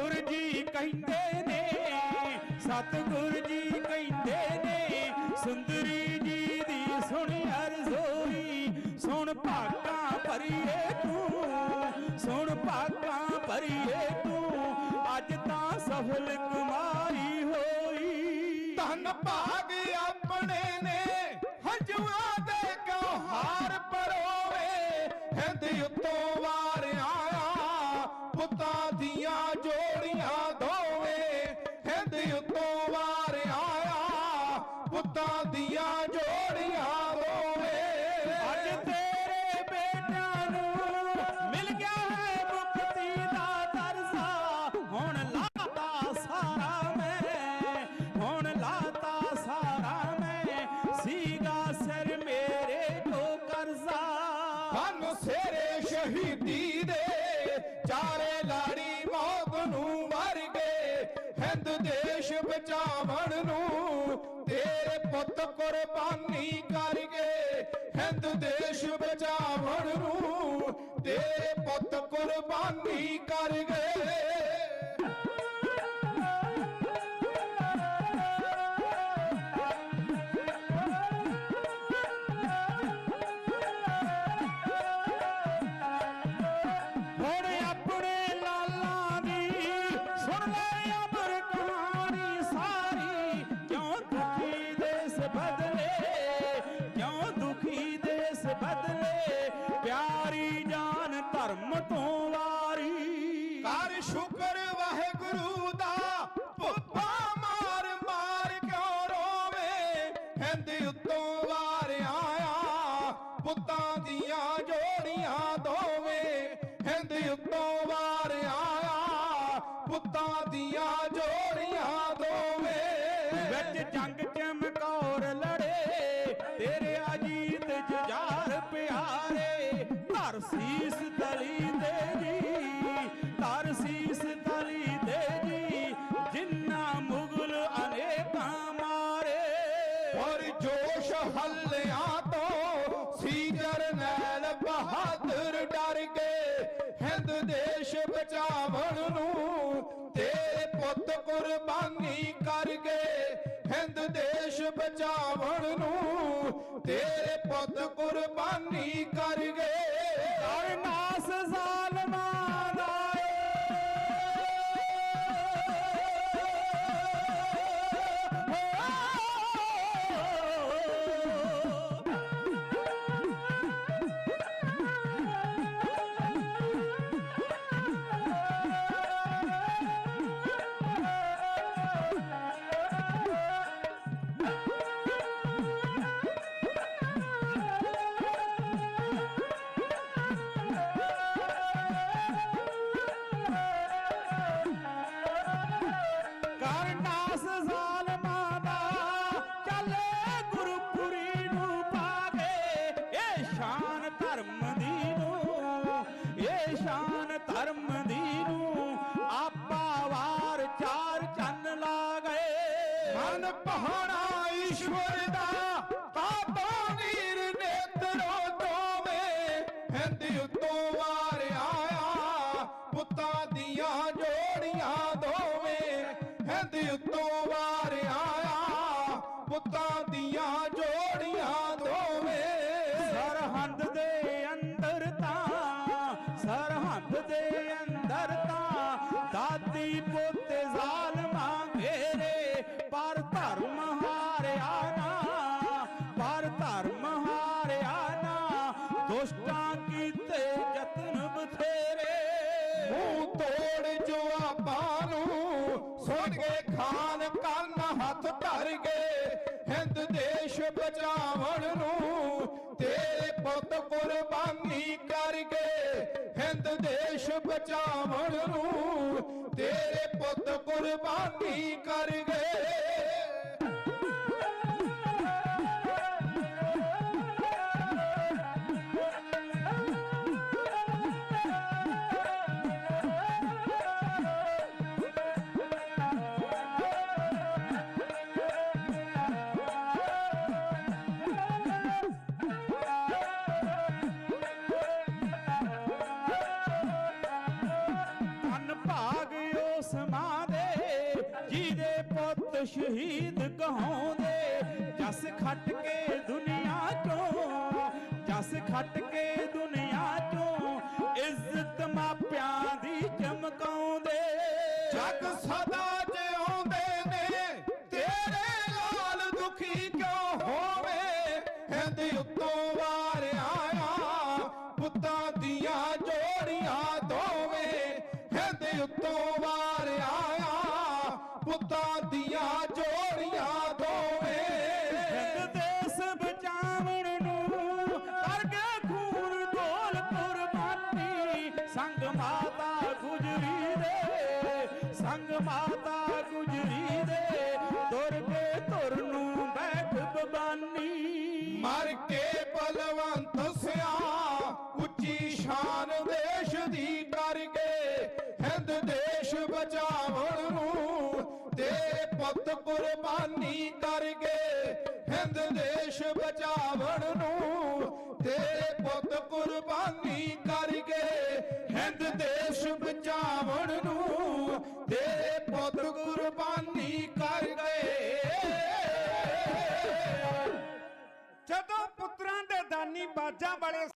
ਕਹਿੰਦੇ ਨੇ, ਸਤਿਗੁਰ ਜੀ ਕਹਿੰਦੇ ਨੇ, ਸੁੰਦਰੀ ਜੀ ਦੀ ਸੁਣ ਅਰਜ਼ੋਈ ਸੁਣ ਭਾਗਾਂ ਭਰੀਏ ਤੂੰ ਸੁਣ ਭਾਗਾਂ ਭਰੀਏ ਤੂੰ, ਅੱਜ ਤਾਂ ਸਫਲ ਕਮਾਈ ਹੋਈ। ਧੰਨ ਭਾਗ ਦੀਆਂ ਜੋੜੀਆਂ ਦੋਵੇਂ ਅੱਜ ਤੇਰੇ ਬੇਟਿਆਂ ਨੂੰ ਮਿਲ ਗਿਆ ਹੈ ਮੁਕਤੀ ਦਾ ਦਰਸਾ ਹੁਣ ਲਾਤਾ ਸਾਰਾ ਮੈਂ ਹੁਣ ਲਾਤਾ ਸਾਰਾ ਮੈਂ। ਸੀਗਾ ਸਿਰ ਮੇਰੇ ਤੋਂ ਕਰਜ਼ਾ। ਹਨ ਸੇਰੇ ਸ਼ਹੀਦੀ ਦੇ ਚਾਰੇ ਲਾੜੀ ਮੌਤ ਨੂੰ ਮਰ ਗਏ। ਹਿੰਦ ਦੇਸ਼ ਬਚਾਵਣ ਨੂੰ ਕੁਰਬਾਨੀ ਕਰ ਗਏ। ਰੋਵੇ ਹਿੰਦ ਉੱਤੋਂ ਵਾਰ ਆਇਆ ਪੁੱਤਾਂ ਦੀਆਂ ਜੋੜੀਆਂ ਦੋਵੇਂ। ਹਿੰਦ ਉੱਤੋਂ ਵਾਰ ਆਇਆ ਪੁੱਤਾਂ ਦੀਆਂ ਜੋੜੀਆਂ ਦੋਵੇਂ। ਵਿੱਚ ਜੰਗ ਚਮਕੌਰ ਲੜੇ, ਤੇਰੇ ਅਜੀਤ ਜੁਝਾਰ ਪਿਆਰੇ। ਧਰ ਸੀਸ ਦੇਸ਼ ਬਚਾਵਣ ਨੂੰ ਤੇਰੇ ਪੁੱਤ ਕੁਰਬਾਨੀ ਕਰ ਗਏ ਹਿੰਦ ਦੇਸ਼ ਬਚਾਵਣ ਨੂੰ ਤੇਰੇ ਪੁੱਤ ਕੁਰਬਾਨੀ ਜ਼ਾਲਮਾਂ ਦਾ ਚੱਲੇ ਗੁਰਪੁਰੀ ਨੂੰ ਪਾਗੇ ਇਹ ਸ਼ਾਨ ਧਰਮ ਦੀ ਨੂੰ ਇਹ ਸ਼ਾਨ ਧਰਮ ਦੀ ਨੂੰ, ਆਪਾ ਵਾਰ ਚਾਰ ਚੰਨ ਲਾ ਗਏ ਮਨ ਪਹਾੜਾ ਈਸ਼ਵਰ ਦਾ ਹੱਥ ਗਏ। ਹਿੰਦ ਦੇਸ਼ ਬਚਾਵਣ ਨੂੰ ਤੇਰੇ ਪੁੱਤ ਕੁਰਬਾਨੀ ਕਰ ਗਏ। ਹਿੰਦ ਦੇਸ਼ ਬਚਾਵਣ ਨੂੰ ਤੇਰੇ ਪੁੱਤ ਕੁਰਬਾਨੀ ਕਰ ਪੁੱਤ ਸ਼ਹੀਦ ਕਹਾਉਂਦੇ, ਜਸ ਖੱਟ ਕੇ ਦੁਨੀਆ ਚੋਂ, ਜਸ ਖੱਟ ਕੇ ਦੁਨੀਆ ਚੋਂ ਇੱਜ਼ਤ ਮਾਪਿਆਂ ਦੀ ਚਮਕਾਉਂਦੇ। ਜਗ ਸਦਾ ਜਿਉਂਦੇ ਨੇ, ਤੇਰੇ ਲਾਲ ਦੁਖੀ ਕਿਉਂ ਹੋਵੇ? ਹਿੰਦ ਉੱਤੋਂ ਦੇਸ਼ ਬਚਾਵਣ ਨੂੰ ਤੇਰੇ ਪੁੱਤ ਕੁਰਬਾਨੀ ਕਰ ਗਏ ਹਿੰਦ ਦੇਸ਼ ਬਚਾਵਣ ਨੂੰ ਤੇਰੇ ਪੁੱਤ ਕੁਰਬਾਨੀ ਕਰ ਗਏ ਹਿੰਦ ਦੇਸ਼ ਬਚਾਵਣ ਨੂੰ ਤੇਰੇ ਪੁੱਤ ਕੁਰਬਾਨੀ ਕਰ ਗਏ ਜਦੋਂ ਪੁੱਤਰਾਂ ਦੇ ਦਾਨੀ ਬਾਜਾਂ ਵਾਲੇ